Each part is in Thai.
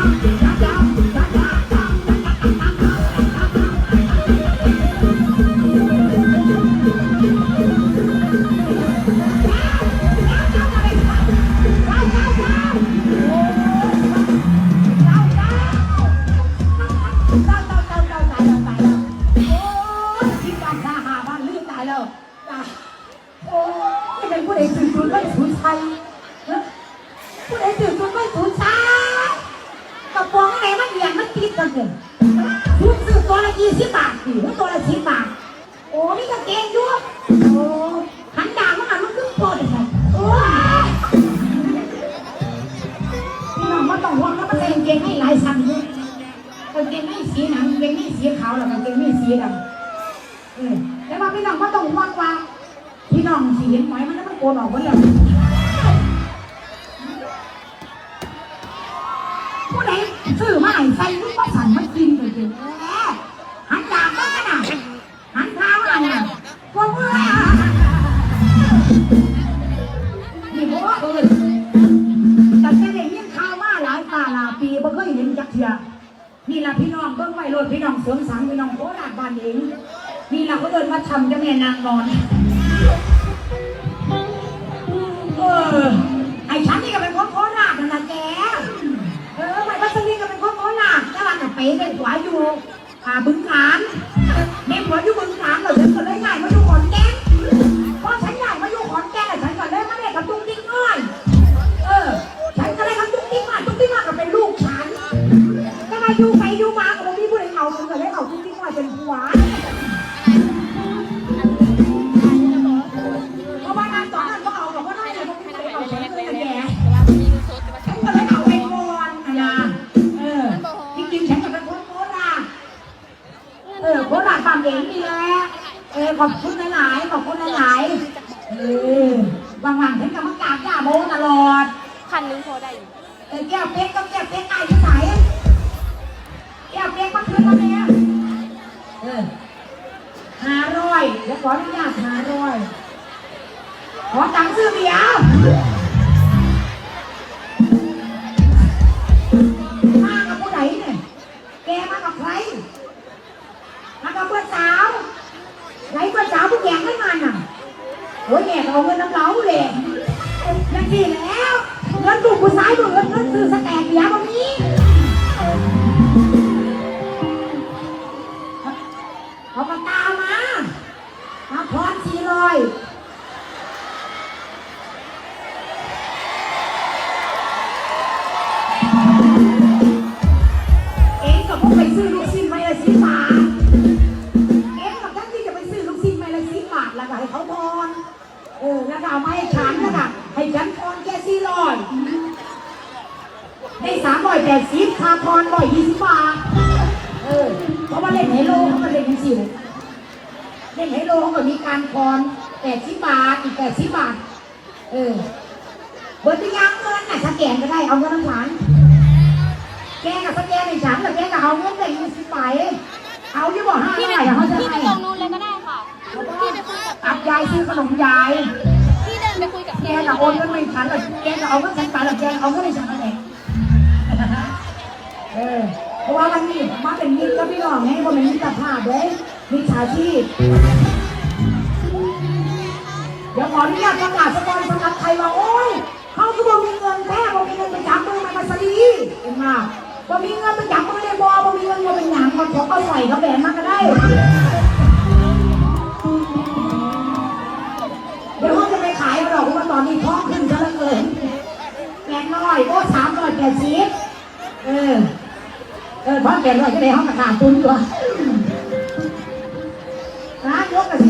โาวแล้วกางเกงไม่สีดำเออแต่ว่าพี่น้องก็ต้องห่วงว่าพี่น้องสีเห็นไหมมันแล้วมันโกนออกหมดเลยผู้ใดซื้อมาให้ใส่ลูกก็สั่นมากินเลยจริงหันดาบก็ขนาดหันเท้าอะไรน่ะกลัวเมื่อยอะนี่เพราะว่าเออแต่แค่ได้ยินข่าวมาหลายตาหลายปีบ่เคยเห็นจักเทีย นี่ละพี่น้องเบิ่งไว้โลดพี่น้องเสริมสังพี่น้องโคราชบ้านเองนี่ละเขาเดินมาทำจ้าแม่นางนอนเออไอ้ฉันนี่ก็เป็นคนโคราชนั่นแหละแกเออไอ้วัชรีก็เป็นคนโคราชแต่ว่าน่เป๋เป็นหัวอยู่อ่าบึงกาฬเด็กหัวอยู่บึงกาฬเราถึงก็เลยย้ายมาอยู่ เออแล้วก็เอามาให้ฉันแล้วก็ให้ฉันทอนแค่สี่ร้อยได้สามร้อยแปดสิบค่าทอนร้อยยี่สิบบาท เออเพราะว่าเล่นไฮโลเขาก็เล่นกันสิวเล่นไฮโลเขาก็มีการทอนแปดสิบบาท อีกแปดสิบบาท เออเบิร์ตยังเงินน่ะสแกนก็ได้เอาเงินน้ำฉันแกกับสแกนในฉันแต่แกก็เอาเงินแต่ยี่สิบไปเอาที่บอกห้าพี่ร้ไปอยอะเขาจะพี่ไปให้ตรงนู้นเลยก็ได้ ค่ะพี่ไปคุยกับอับยายซื้อขนมยายพี่เดินไปคุยกับแกแกก็โอนเงินไม่ฉันแล้วแกก็เอาเงินฉันไปแล้วแกเอาเงินในฉันไปไหนเออเพราะว่ามันนี่มาเป็นมิตรกับพี่น้องไงว่าเป็นมิตรภาพเลยมิจฉาชีพเดี๋ยวขออนุญาตประกาศสปอนสำหรับใครว่าโอ้ยเขาคือบ่มีเงินแท้บ่มีเงินไปจับมือมันมาสลีเห็นไหมบ่มีเงินไปจับมือได้บ่บ่มีเงินบ่เป็นหยังก็ขอก็ใส่กระแบนมาก็ได้เดี๋ ตอนนี้ท้องขึ้นซะเหลือเกินแปดร้อยโอ้สามร้อยแปดสิบเออ เออพ้องแปดร้อยก็ได้ห้องกระถางตุนตัวนะยกกระสิ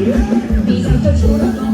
คน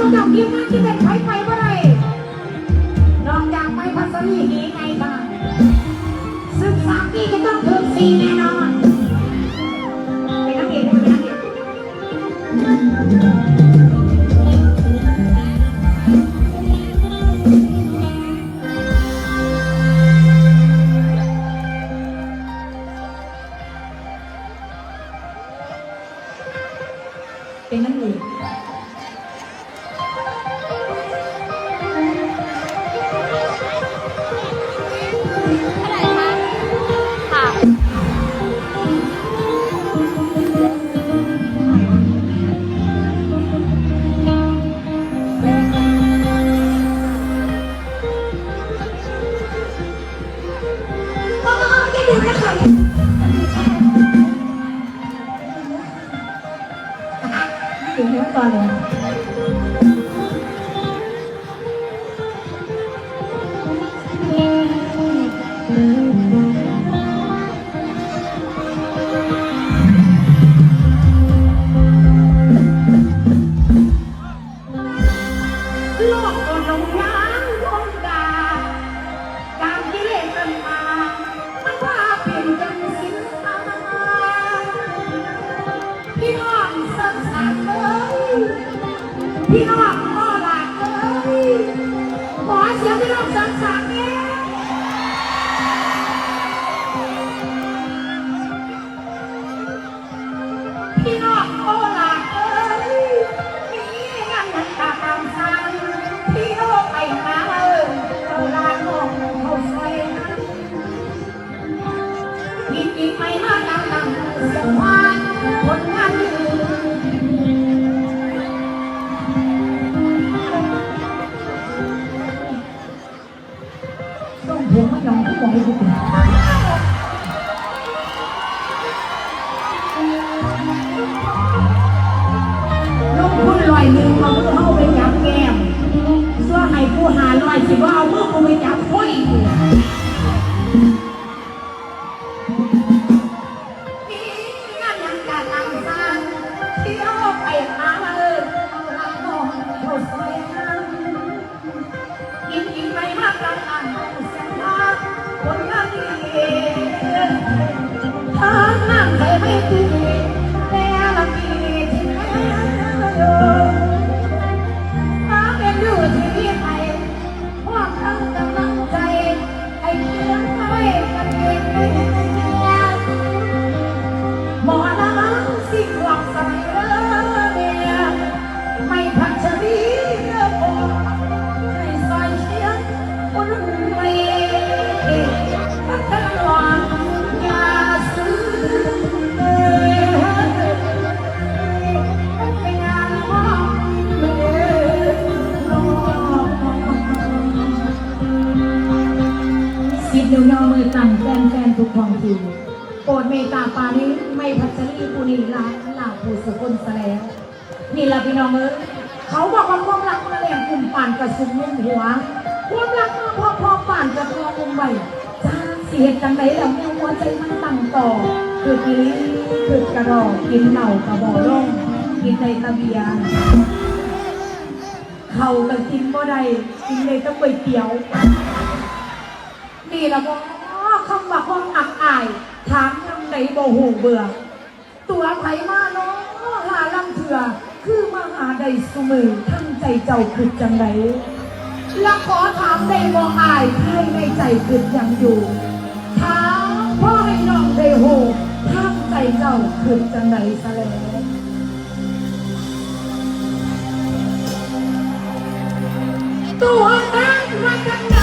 นางเอกระจำทีมงานที่เป็นไฟไฟเมื่อได้นอกจากไปพัสดีหีไงบ้างศึกษาพี่ก็ต้องถึงสี่แน่นอน โลกก็ลงยางลงกาการที่เล่นกันมามันว่าเปลี่ยนจังสิ้นทางพี่น้องสักสักเลยพี่น้อง อีกอีกไม่ รดเมตตาปานี้ไม่พัชรีปุนีลาลาผู้สกุลซะแล้วนี่ละพี่น้องเอ้ยเขาบอกว่าความรักมาแรงกลุ่มป่านกระสุนมุ่งหัวความรักมาพอพอป่านกระตัวมุมใบจ้าเสียจังไหนแล้วแม่หัวใจมันตั้งต่อคือกินคือกระรอกกินเหล่ากระบอกลงกินในตะเบียงเขาก็กินบ่ได้กินเลยต้องก๋วยเตี๋ยวนี่ละบ่คำว่าความอักอาย ถามยังไหนบ่หูเบื่อ ตัวไผมาเนาะหาลำเถื่อคือมาหาใดสมือทั้งใจเจ้าคือจังไหนและขอถามได้บ่อายภายในใจคือยังอยู่ถามพ่อให้น้องได้หูทั้งใจเจ้าคือจังไหนซะแล้วตัวนั้นมาจัง